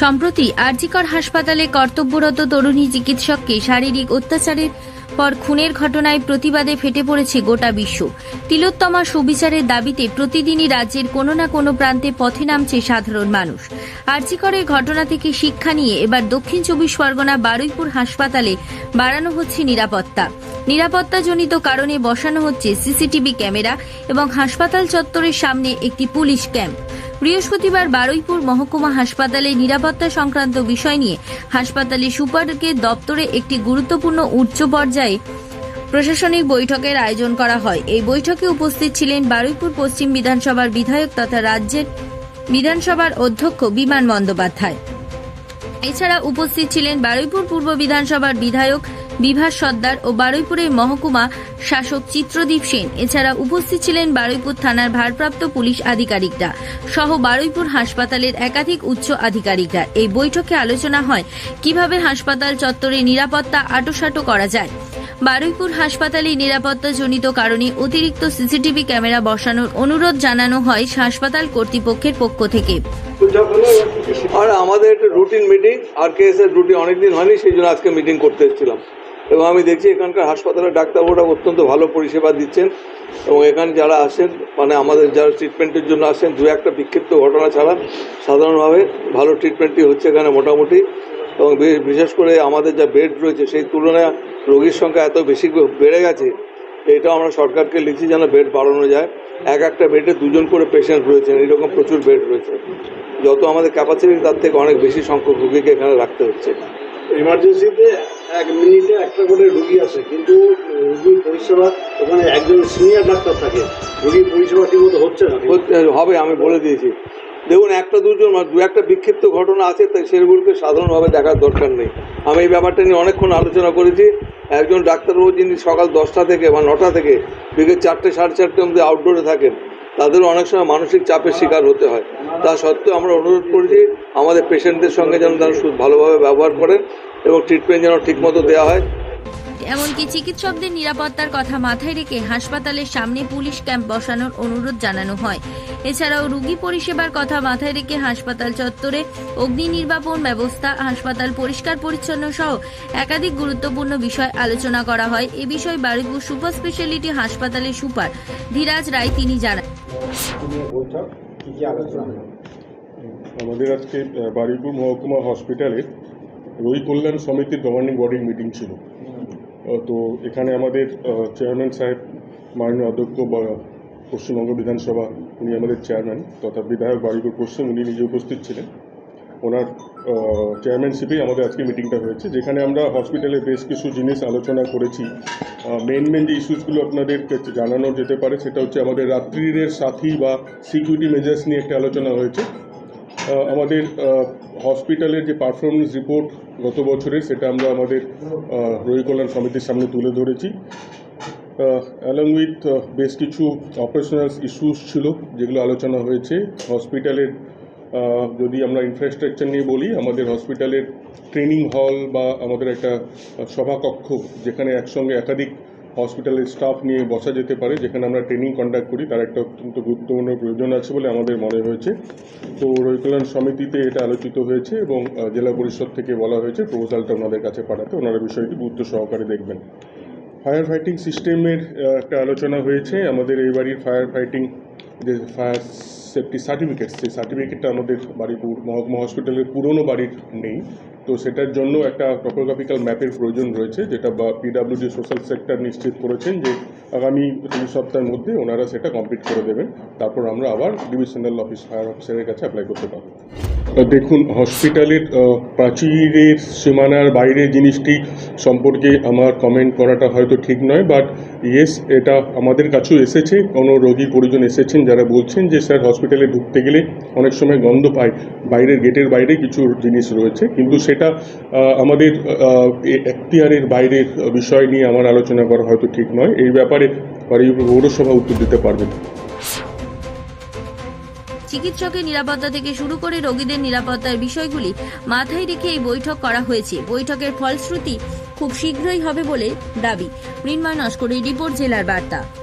সম্প্রতি আরজিকর হাসপাতালে কর্তব্যরত তরুণী চিকিৎসককে শারীরিক অত্যাচারের পর খুনের ঘটনায় প্রতিবাদে ফেটে পড়েছে গোটা বিশ্ব। তিলোত্তমা সুবিচারের দাবিতে প্রতিদিনই রাজ্যের কোনো না কোনো প্রান্তে পথে নামছে সাধারণ মানুষ। আরজিকরের ঘটনা থেকে শিক্ষা নিয়ে এবার দক্ষিণ চব্বিশ পরগনা বারুইপুর হাসপাতালে বাড়ানো হচ্ছে নিরাপত্তা। নিরাপত্তাজনিত কারণে বসানো হচ্ছে সিসিটিভি ক্যামেরা এবং হাসপাতাল চত্বরের সামনে একটি পুলিশ ক্যাম্প। বৃহস্পতিবার বারুইপুর মহকুমা হাসপাতালে নিরাপত্তা সংক্রান্ত বিষয় নিয়ে হাসপাতালে সুপারকে দপ্তরে একটি গুরুত্বপূর্ণ উচ্চ পর্যায়ে প্রশাসনিক বৈঠকের আয়োজন করা হয়। এই বৈঠকে উপস্থিত ছিলেন বারুইপুর পশ্চিম বিধানসভার বিধায়ক তথা রাজ্যের বিধানসভার অধ্যক্ষ বিমান বন্দ্যোপাধ্যায়। এছাড়া উপস্থিত ছিলেন বারুইপুর পূর্ব বিধানসভার বিধায়ক বিভাস সর্দার ও বারুইপুরের মহকুমা শাসক চিত্রদীপ সেন। এছাড়া উপস্থিত ছিলেন বারুইপুর থানার ভারপ্রাপ্ত পুলিশ আধিকারিকরা সহ বারুইপুর হাসপাতালের একাধিক উচ্চ আধিকারিকরা। এই বৈঠকে আলোচনা হয়, কীভাবে হাসপাতাল চত্বরে নিরাপত্তা আটোসাটো করা যায়। বারুইপুর হাসপাতালে নিরাপত্তাজনিত কারণে অতিরিক্ত সিসিটিভি ক্যামেরা বসানোর অনুরোধ জানানো হয় হাসপাতাল কর্তৃপক্ষের পক্ষ থেকে। আর আমাদের একটা routine meeting, R K S এর রুটিন অনেকদিন হয়নি, সেই জন্য আজকে মিটিং করতে এসেছিলাম। এবং আমি দেখছি এখানকার হাসপাতালের ডাক্তারবাবুরা অত্যন্ত ভালো পরিষেবা দিচ্ছেন এবং এখানে যারা আসেন মানে আমাদের যারা ট্রিটমেন্টের জন্য আসেন, দু একটা বিক্ষিপ্ত ঘটনা ছাড়া সাধারণভাবে ভালো ট্রিটমেন্টই হচ্ছে এখানে মোটামুটি এবং বিশেষ করে আমাদের যা বেড রয়েছে, সেই তুলনায় রোগীর সংখ্যা এত বেশি বেড়ে গেছে, এটাও আমরা সরকারকে লিখছি যেন বেড বাড়ানো যায়। এক একটা বেডে দুজন করে পেশেন্ট রয়েছেন এরকম প্রচুর বেড রয়েছে। যত আমাদের ক্যাপাসিটি তার থেকে অনেক বেশি সংখ্যক রোগীকে এখানে রাখতে হচ্ছে। ইমার্জেন্সিতে এক মিনিটে একটা করে রুগী আসে কিন্তু রুগীর পরিষেবা, ওখানে একজন সিনিয়র ডাক্তার থাকে, রুগীর পরিষেবা ঠিকমতো হচ্ছে না। হবে, আমি বলে দিয়েছি। দেখুন, একটা দুজন দু একটা বিক্ষিপ্ত ঘটনা আছে, তাই সেগুলোকে সাধারণভাবে দেখার দরকার নেই। আমি এই ব্যাপারটা নিয়ে অনেকক্ষণ আলোচনা করেছি। একজন ডাক্তারবাবু যিনি সকাল দশটা থেকে বা নটা থেকে বিকেল চারটে, সাড়ে চারটে মধ্যে আউটডোরে থাকেন, তাদেরও অনেক সময় মানসিক চাপের শিকার হতে হয়। তা সত্ত্বেও আমরা অনুরোধ করেছি, আমাদের পেশেন্টদের সঙ্গে যেন তারা ভালোভাবে ব্যবহার করেন। এবং ট্রিটমেন্ট যেন ঠিকমতো দেওয়া হয়। এমনকি চিকিৎসকদের নিরাপত্তার কথা মাথায় রেখে হাসপাতালের সামনে পুলিশ ক্যাম্প বসানোর অনুরোধ জানানো হয়। এছাড়াও রোগী পরিষেবার কথা মাথায় রেখে হাসপাতাল চত্বরে অগ্নি নির্বাপন ব্যবস্থা হাসপাতাল পরিষ্কার পরিচ্ছন্ন সহ একাধিক গুরুত্বপূর্ণ বিষয় আলোচনা করা হয়। এ বিষয়ে বারুইপুর সুপার স্পেশালিটি হাসপাতালের সুপার ধীরাজ রায় তিনি জানান। বৈঠক কি কি আলোচনা হলো? আমাদের আজকে বারুইপুর মহকুমা হসপিটালে রোগী কল্যাণ সমিতির গভর্নিং বডির মিটিং ছিল। তো এখানে আমাদের চেয়ারম্যান সাহেব, মাননীয় অধ্যক্ষ পশ্চিমবঙ্গ বিধানসভা, উনি আমাদের চেয়ারম্যান তথা বিধায়ক বারুইপুর পশ্চিম উনি নিজে উপস্থিত ছিলেন। ওনার চেয়ারম্যানশিপেই আমাদের আজকে মিটিংটা হয়েছে, যেখানে আমরা হসপিটালে বেশ কিছু জিনিস আলোচনা করেছি। মেন মেন যে ইস্যুসগুলো আপনাদের জানানো যেতে পারে, সেটা হচ্ছে আমাদের রাত্রিরের সাথী বা সিকিউরিটি মেজার্স নিয়ে একটা আলোচনা হয়েছে। আমাদের হসপিটালের যে পারফরমেন্স রিপোর্ট গত বছরের সেটা আমরা আমাদের রোগী কল্যাণ সমিতির সামনে তুলে ধরেছি। অ্যালং উইথ বেশ কিছু অপারেশনাল ইস্যুস ছিল যেগুলো আলোচনা হয়েছে। হসপিটালের যদি আমরা ইনফ্রাস্ট্রাকচার নিয়ে বলি, আমাদের হসপিটালের ট্রেনিং হল বা আমাদের একটা সভাকক্ষ যেখানে একসঙ্গে একাধিক হসপিটালের স্টাফ নিয়ে বসা যেতে পারে, যেখানে আমরা ট্রেনিং কন্ডাক্ট করি, তার একটা অত্যন্ত গুরুত্বপূর্ণ প্রয়োজন আছে বলে আমাদের মনে হয়েছে। তো রৈকল্যাণ সমিতিতে এটা আলোচিত হয়েছে এবং জেলা পরিষদ থেকে বলা হয়েছে প্রপোজালটা ওনাদের কাছে পাঠাতে। ওনারা বিষয়টি গুরুত্ব সহকারে দেখবেন। ফায়ার ফাইটিং সিস্টেমের একটা আলোচনা হয়েছে। আমাদের এই বাড়ির ফায়ার ফাইটিং যে ফায়ার সেফটি সার্টিফিকেট সেই সার্টিফিকেটটা আমাদের বাড়িপুর মহকুমা হসপিটালের পুরনো বাড়ির নেই। তো সেটার জন্য একটা টপোগ্রাফিক্যাল ম্যাপের প্রয়োজন রয়েছে, যেটা পিডাব্লিউডি সোশ্যাল সেক্টর নিশ্চিত করেছেন যে আগামী দুই সপ্তাহের মধ্যে ওনারা সেটা কমপ্লিট করে দেবেন। তারপর আমরা আবার ডিভিশনাল অফিস ফায়ার অফিসারের কাছে অ্যাপ্লাই করতে পারব। দেখুন হসপিটালের প্রাচীরের সীমানার বাইরে জিনিসটি সম্পর্কে আমার কমেন্ট করাটা হয়তো ঠিক নয় বাট ইয়েস এটা আমাদের কাছেও এসেছে। কোনো রোগী পরিজন এসেছেন যারা বলছেন যে স্যার হসপিটালে ঢুকতে গেলে অনেক সময় গন্ধ পায়। বাইরের গেটের বাইরে কিছু জিনিস রয়েছে। কিন্তু সেটা আমাদের আহ, এ- এখতিয়ারের বাইরের বিষয় নিয়ে আমার আলোচনা করা হয়তো ঠিক নয়। এই ব্যাপারে বারুইপুর পৌরসভা উত্তর দিতে পারবেন। চিকিৎসকের নিরাপত্তা থেকে শুরু করে রোগীদের নিরাপত্তার বিষয়গুলি মাথায় রেখে এই বৈঠক করা হয়েছে। বৈঠকের ফলশ্রুতি খুব শীঘ্রই হবে বলে দাবি। মৃন্ময় নস্করের রিপোর্ট, জেলার বার্তা।